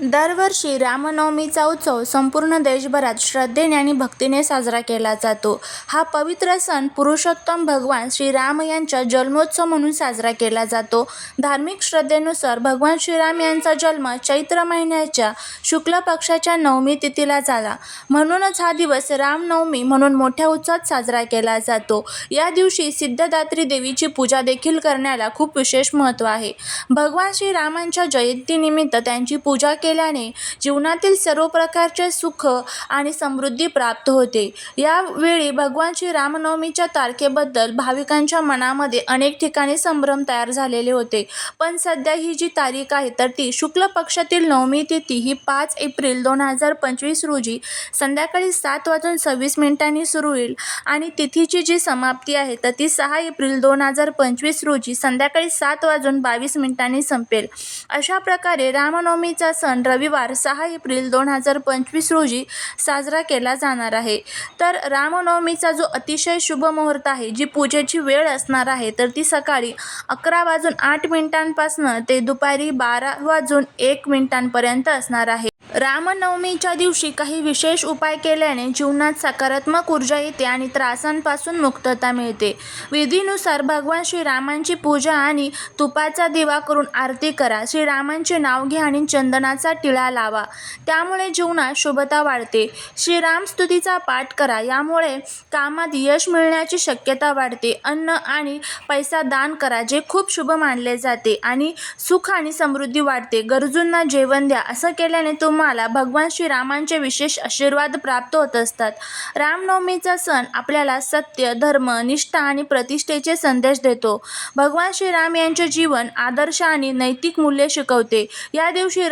दरवर्षी रामनवमीचा उत्सव संपूर्ण देशभरात श्रद्धेने आणि भक्तीने साजरा केला जातो. हा पवित्र सण पुरुषोत्तम भगवान श्रीराम यांचा जन्मोत्सव म्हणून साजरा केला जातो. धार्मिक श्रद्धेनुसार भगवान श्रीराम यांचा जन्म चैत्र महिन्याच्या शुक्ल पक्षाच्या नवमी तिथीला झाला. म्हणूनच हा दिवस रामनवमी म्हणून मोठ्या उत्साहात साजरा केला जातो. या दिवशी सिद्धदात्री देवीची पूजा देखील करण्याला खूप विशेष महत्त्व आहे. भगवान श्रीरामांच्या जयंतीनिमित्त त्यांची पूजा केल्याने जीवनातील सर्व प्रकारचे सुख आणि समृद्धी प्राप्त होते. यावेळी भगवान श्री रामनवमीच्या तारखेबद्दल भाविकांच्या मनामध्ये अनेक ठिकाणी संभ्रम तयार झालेले होते. पण सध्या ही जी तारीख आहे तर ती शुक्ल पक्षातील नवमी तिथी ही पाच एप्रिल दोन हजार पंचवीस रोजी संध्याकाळी सात वाजून सव्वीस मिनिटांनी सुरू होईल आणि तिथीची जी समाप्ती आहे तर ती सहा एप्रिल दोन हजार पंचवीस रोजी संध्याकाळी सात वाजून बावीस मिनिटांनी संपेल. अशा प्रकारे रामनवमीचा सण रविवार सहा एप्रिल दोन हजार पंचवीस रोजी साजरा केला जाणार आहे. तर रामनवमीचा जो अतिशय शुभ मुहूर्त आहे, जी पूजेची वेळ असणार आहे तर ती सकाळी अकरा वाजून आठ मिनिटांपासून ते दुपारी बारा वाजून एक मिनिटांपर्यंत असणार आहे. रामनवमीच्या दिवशी काही विशेष उपाय केल्याने जीवनात सकारात्मक ऊर्जा येते आणि त्रासांपासून मुक्तता मिळते. विधीनुसार भगवान श्रीरामांची पूजा आणि तुपाचा दिवा करून आरती करा. श्रीरामांचे नाव घ्या आणि चंदनाचा टिळा लावा. त्यामुळे जीवनात शुभता वाढते. श्रीरामस्तुतीचा पाठ करा. यामुळे कामात यश मिळण्याची शक्यता वाढते. अन्न आणि पैसा दान करा, जे खूप शुभ मानले जाते आणि सुख आणि समृद्धी वाढते. गरजूंना जेवण द्या. असं केल्याने तुम्हाला भगवान श्रीरामांचे विशेष आशीर्वाद प्राप्त होत असतात. रामनवमीचा सण आपल्याला सत्य, धर्म, निष्ठा आणि प्रतिष्ठेचे संदेश देतो. भगवान श्रीराम यांचे जीवन आदर्श आणि नैतिक मूल्य शिकवते. या दिवशी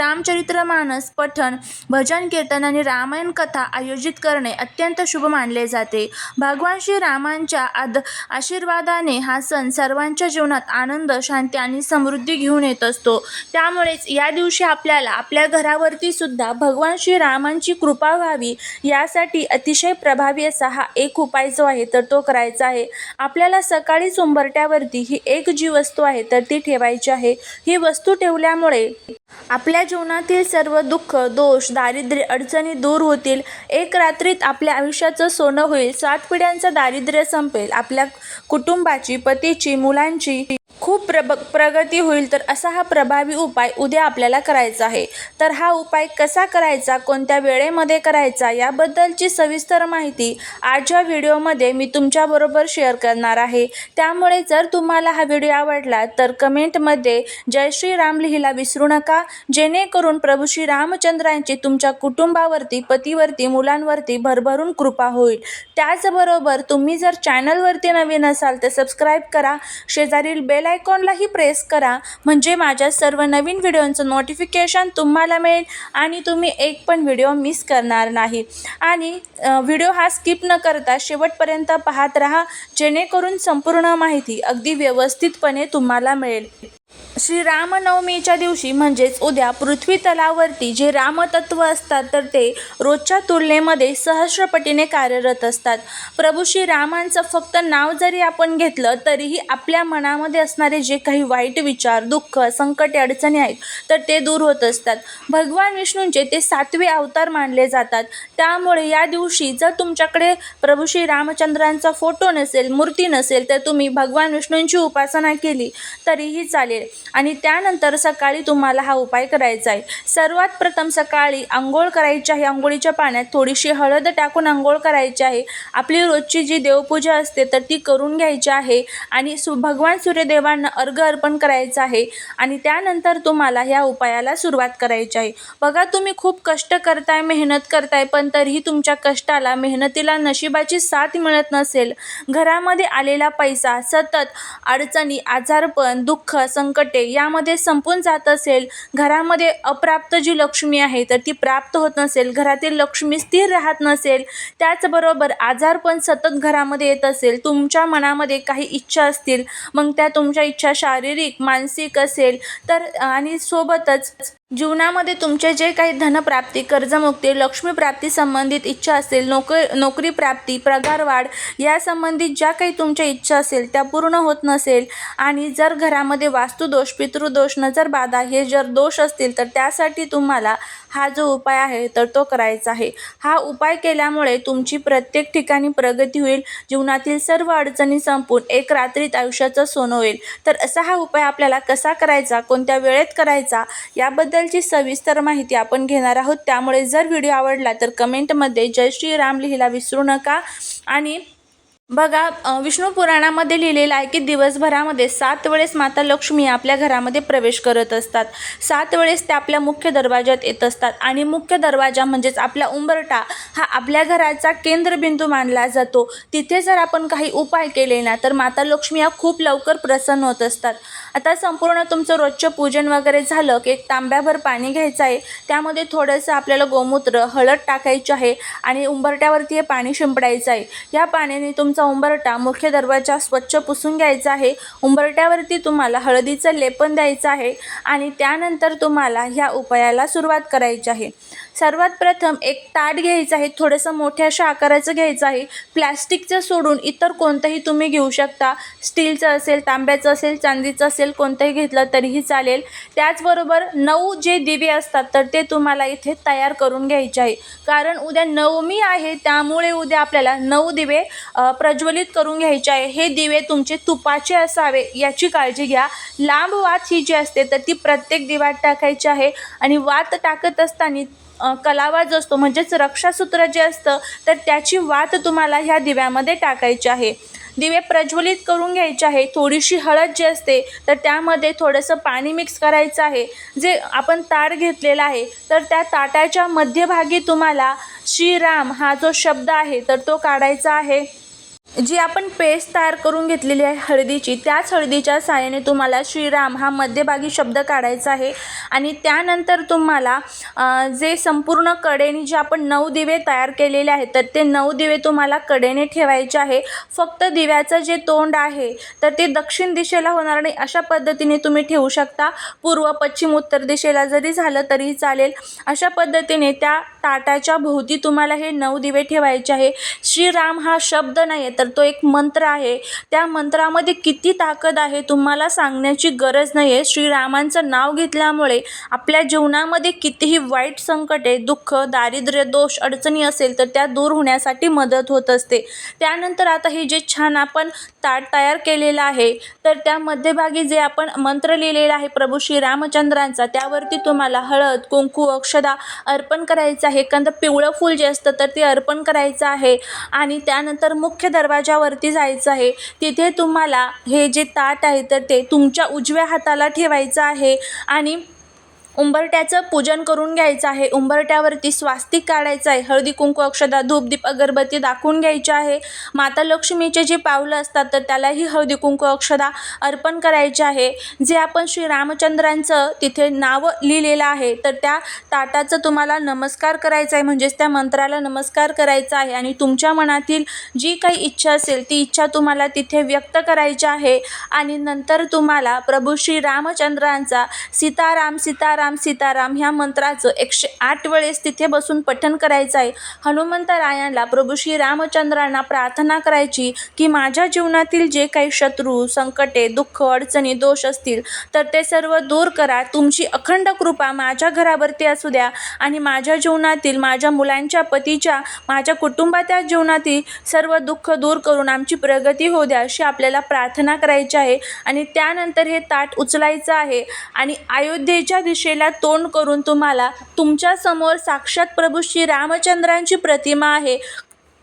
रामचरितमानस पठण, भजन कीर्तन आणि रामायण कथा आयोजित करणे अत्यंत शुभ मानले जाते. भगवान श्रीरामांच्या आशीर्वादाने हा सण सर्वांच्या जीवनात आनंद, शांती आणि समृद्धी घेऊन येत असतो. त्यामुळेच या दिवशी आपल्याला आपल्या घरावरती सुद्धा भगवान श्रीरामांची कृपा व्हावी यासाठी अतिशय प्रभावी असा हा एक उपाय जो आहे तर तो करायचा आहे. आपल्याला सकाळीच उंबरट्यावरती ही एक जी वस्तू आहे तर ती ठेवायची आहे. ही वस्तू ठेवल्यामुळे आपल्या जीवनात जीवनातील सर्व दुःख, दोष, दारिद्र्य, अडचणी दूर होतील. एक रात्रीत आपल्या आयुष्याचं सोनं होईल. सात पिढ्यांचं दारिद्र्य संपेल. आपल्या कुटुंबाची, पतीची, मुलांची खूप प्रब प्रगती होईल. तर असा हा प्रभावी उपाय उद्या आपल्याला करायचा आहे. तर हा उपाय कसा करायचा, कोणत्या वेळेमध्ये करायचा याबद्दलची सविस्तर माहिती आजच्या व्हिडिओमध्ये मी तुमच्याबरोबर शेअर करणार आहे. त्यामुळे जर तुम्हाला हा व्हिडिओ आवडला तर कमेंटमध्ये जय श्रीराम लिहिला विसरू नका. जेणेकरून प्रभू श्री रामचंद्रांची तुमच्या कुटुंबावरती, पतीवरती, मुलांवरती भरभरून कृपा होईल. त्याचबरोबर तुम्ही जर चॅनलवरती नवीन असाल तर सबस्क्राईब करा. शेजारील बेल आयकॉनलाही प्रेस करा. म्हणजे माझ्या सर्व नवीन व्हिडिओचं नोटिफिकेशन तुम्हाला मिळेल आणि तुम्ही एक पण व्हिडिओ मिस करणार नाही. आणि व्हिडिओ हा स्किप न करता शेवटपर्यंत पाहत राहा. जेणेकरून संपूर्ण माहिती अगदी व्यवस्थितपणे तुम्हाला मिळेल. श्री रामनवमीच्या दिवशी म्हणजेच उद्या पृथ्वीतलावरती जे रामतत्त्व असतात तर ते रोजच्या तुलनेमध्ये सहस्रपटीने कार्यरत असतात. प्रभू श्रीरामांचं फक्त नाव जरी आपण घेतलं तरीही आपल्या मनामध्ये असणारे जे काही वाईट विचार, दुःख, संकटे, अडचणी आहेत तर ते दूर होत असतात. भगवान विष्णूंचे ते सातवे अवतार मानले जातात. त्यामुळे या दिवशी जर तुमच्याकडे प्रभू श्री रामचंद्रांचा फोटो नसेल, मूर्ती नसेल तर तुम्ही भगवान विष्णूंची उपासना केली तरीही चालेल. आणि त्यानंतर सकाळी तुम्हाला हा उपाय करायचा आहे. सर्वात प्रथम सकाळी आंघोळ करायची आहे. आंघोळीच्या पाण्यात थोडीशी हळद टाकून आंघोळ करायची आहे. आपली रोजची जी देवपूजा असते तर ती करून घ्यायची आहे आणि सु भगवान सूर्यदेवांना अर्घ्य अर्पण करायचं आहे आणि त्यानंतर तुम्हाला ह्या उपायाला सुरुवात करायची आहे. बघा तुम्ही खूप कष्ट करताय, मेहनत करताय पण तरीही तुमच्या कष्टाला, मेहनतीला नशिबाची साथ मिळत नसेल, घरामध्ये आलेला पैसा सतत अडचणी, आजारपण, दुःख, संकटे यामध्ये संपून जात असेल, घरामध्ये अप्राप्त जी लक्ष्मी आहे तर ती प्राप्त होत नसेल, घरातील लक्ष्मी स्थिर राहत नसेल, त्याचबरोबर आजार पण सतत घरामध्ये येत असेल, तुमच्या मनामध्ये काही इच्छा असतील, मग त्या तुमच्या इच्छा शारीरिक, मानसिक असेल तर आणि सोबतच जीवनामध्ये तुमचे जे काही धनप्राप्ती कर्जमुक्ती लक्ष्मीप्राप्ती संबंधित इच्छा असेल नोक नोकरी प्राप्ती पगारवाढ यासंबंधित ज्या काही तुमच्या इच्छा असेल त्या पूर्ण होत नसेल आणि जर घरामध्ये वास्तुदोष पितृदोष नजरबाधा हे जर दोष असतील तर त्यासाठी तुम्हाला हा जो उपाय आहे तर तो करायचा आहे. हा उपाय केल्यामुळे तुमची प्रत्येक ठिकाणी प्रगती होईल जीवनातील सर्व अडचणी संपून एक रात्रीत आयुष्याचं सोनं होईल. तर असा हा उपाय आपल्याला कसा करायचा कोणत्या वेळेत करायचा याबद्दलची सविस्तर माहिती आपण घेणार आहोत. त्यामुळे जर व्हिडिओ आवडला तर कमेंटमध्ये जय श्रीराम लिहिला विसरू नका. आणि बघा विष्णू पुराणामध्ये लिहिलेलं आहे की दिवसभरामध्ये सात वेळेस माता लक्ष्मी आपल्या घरामध्ये प्रवेश करत असतात. सात वेळेस त्या आपल्या मुख्य दरवाज्यात येत असतात आणि मुख्य दरवाजा म्हणजेच आपला उंबरटा हा आपल्या घराचा केंद्रबिंदू मानला जातो. तिथे जर आपण काही उपाय केले ना तर माता लक्ष्मी या खूप लवकर प्रसन्न होत असतात. आता संपूर्ण तुमचं रोजचं पूजन वगैरे झालं की एक तांब्याभर पाणी घ्यायचं आहे. त्यामध्ये थोडंसं आपल्याला गोमूत्र हळद टाकायची आहे आणि उंबरट्यावरती हे पाणी शिंपडायचं आहे. या पाण्याने तुमचा उंबरटा मुख्य दरवाजा स्वच्छ पुसून घ्यायचा आहे. उंबरट्यावरती तुम्हाला हळदीचं लेपन द्यायचं आहे आणि त्यानंतर तुम्हाला ह्या उपायाला सुरुवात करायची आहे. सर्वात प्रथम एक ताट घ्यायचं आहे थोडंसं मोठ्या अशा आकाराचं घ्यायचं आहे. प्लॅस्टिकचं सोडून इतर कोणतंही तुम्ही घेऊ शकता. स्टीलचं असेल तांब्याचं असेल चांदीचं असेल कोणतंही घेतलं तरीही चालेल. त्याचबरोबर नऊ जे दिवे असतात तर ते तुम्हाला इथे तयार करून घ्यायचे आहे. कारण उद्या नवमी आहे त्यामुळे उद्या आपल्याला नऊ दिवे प्रज्वलित करून घ्यायचे आहे. हे दिवे तुमचे तुपाचे असावे याची काळजी घ्या. लांब वात ही जी असते तर ती प्रत्येक दिवात टाकायची आहे. आणि वात टाकत असताना कलावाज असतो म्हणजेच रक्षासूत्र जे असतं तर त्याची वात तुम्हाला ह्या दिव्यामध्ये टाकायची आहे. दिवे प्रज्वलित करून घ्यायचे आहे. थोडीशी हळद जी असते तर त्यामध्ये थोडंसं पाणी मिक्स करायचं आहे. जे आपण ताट घेतलेलं आहे तर त्या ताटाच्या मध्यभागी तुम्हाला श्रीराम हा जो शब्द आहे तर तो काढायचा आहे. जी आपण पेस्ट तयार करून घेतलेली आहे हळदीची त्याच हळदीच्या साह्याने तुम्हाला श्रीराम हा मध्यभागी शब्द काढायचा आहे. आणि त्यानंतर तुम्हाला जे संपूर्ण कडेने जे आपण नऊ दिवे तयार केलेले आहेत तर ते नऊ दिवे तुम्हाला कडेने ठेवायचे आहे. फक्त दिव्याचं जे तोंड आहे तर ते दक्षिण दिशेला होणार नाही अशा पद्धतीने तुम्ही ठेवू शकता. पूर्व पश्चिम उत्तर दिशेला जरी झालं तरीही चालेल. अशा पद्धतीने त्या ताटाच्या भोवती तुम्हाला हे नऊ दिवे ठेवायचे आहे. श्रीराम हा शब्द नाही आहे तर तो एक मंत्र आहे. त्या मंत्रामध्ये किती ताकद आहे तुम्हाला सांगण्याची गरज नाही आहे श्रीरामांचं नाव घेतल्यामुळे आपल्या जीवनामध्ये कितीही वाईट संकटे दुःख दारिद्र्य दोष अडचणी असेल तर त्या दूर होण्यासाठी मदत होत असते. त्यानंतर आता हे जे छान आपण ताट तयार केलेलं आहे तर त्या मध्यभागी जे आपण मंत्र लिहिलेला आहे प्रभू श्रीरामचंद्रांचा त्यावरती तुम्हाला हळद कुंकू अक्षदा अर्पण करायचं आहे. कारण पिवळं फूल जे असतं तर ते अर्पण करायचं आहे. आणि त्यानंतर मुख्य दरवाजावरती जायचं आहे. तिथे तुम्हाला हे जे ताट आहे तर ते तुमच्या उजव्या हाताला ठेवायचं आहे. आणि उंबरट्याचं पूजन करून घ्यायचं आहे. उंबरट्यावरती स्वास्तिक काढायचं आहे. हळदी कुंकू अक्षदा धूपदीप अगरबत्ती दाखवून घ्यायची आहे. माता लक्ष्मीचे जे पावलं असतात तर त्यालाही हळदी कुंकू अक्षदा अर्पण करायचे आहे. जे आपण श्री रामचंद्रांचं तिथे नाव लिहिलेलं आहे तर त्या ताटाचं तुम्हाला नमस्कार करायचा आहे. म्हणजेच त्या मंत्राला नमस्कार करायचा आहे. आणि तुमच्या मनातील जी काही इच्छा असेल ती इच्छा तुम्हाला तिथे व्यक्त करायची आहे. आणि नंतर तुम्हाला प्रभू श्री रामचंद्रांचा सीताराम सीताराम सीताराम ह्या मंत्राचं एकशे आठ वेळेस तिथे बसून पठण करायचं आहे. हनुमंतरायांना प्रभू श्री रामचंद्रांना प्रार्थना करायची की माझ्या जीवनातील जे काही शत्रू संकटे दुःख अडचणी दोष असतील तर ते सर्व दूर करा. तुमची अखंड कृपा माझ्या घरावरती असू द्या आणि माझ्या जीवनातील माझ्या मुलांच्या पतीच्या माझ्या कुटुंबाच्या जीवनातील सर्व दुःख दूर करून आमची प्रगती होऊ द्या अशी आपल्याला प्रार्थना करायची आहे. आणि त्यानंतर हे ताट उचलायचं आहे. आणि अयोध्येच्या दिशेला तोंड करून तुम्हाला तुमच्यासमोर साक्षात प्रभू श्री रामचंद्रांची प्रतिमा आहे.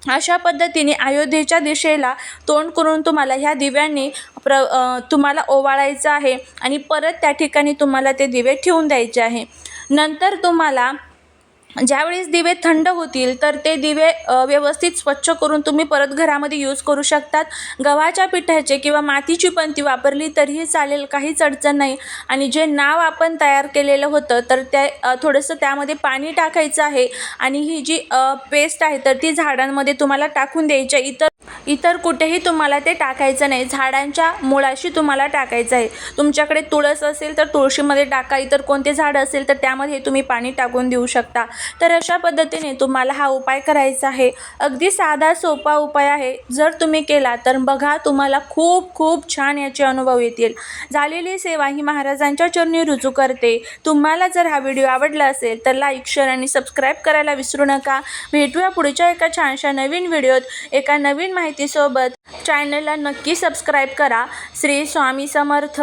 अशा पद्धतीने अयोध्येच्या दिशेला तोंड करून तुम्हाला ह्या दिव्यांनी प्र तुम्हाला ओवाळायचं आहे आणि परत त्या ठिकाणी तुम्हाला ते दिवे ठेवून द्यायचे आहे. नंतर तुम्हाला ज्यावेळेस दिवे थंड होतील तर ते दिवे व्यवस्थित स्वच्छ करून तुम्ही परत घरामध्ये यूज करू शकतात. गव्हाच्या पिठाचे किंवा मातीची पण ती वापरली तरीही चालेल काहीच अडचण नाही. आणि जे नाव आपण तयार केलेलं होतं तर त्या थोडंसं त्यामध्ये पाणी टाकायचं आहे. आणि ही जी पेस्ट आहे तर ती झाडांमध्ये तुम्हाला टाकून द्यायची आहे. इतर इतर कुठेही तुम्हाला ते टाकायचं नाही. झाडांच्या मुळाशी तुम्हाला टाकायचं आहे. तुमच्याकडे तुळस असेल तर तुळशीमध्ये टाका. इतर कोणते झाड असेल तर त्यामध्ये तुम्ही पाणी टाकून देऊ शकता. तर अशा पद्धतीने तुम्हाला हा उपाय करायचा आहे. अगदी साधा सोपा उपाय आहे. जर तुम्ही केला तर बघा तुम्हाला खूप खूप छान याचे अनुभव येतील. झालेली सेवा ही महाराजांच्या चरणी रुजू करते. तुम्हाला जर हा व्हिडिओ आवडला असेल तर लाईक शेअर आणि सबस्क्राईब करायला विसरू नका. भेटूया पुढच्या एका छानशा नवीन व्हिडिओत. एका नवीन नवीन माहितीसोबत चॅनलला नक्की सबस्क्राईब करा. श्री स्वामी समर्थ.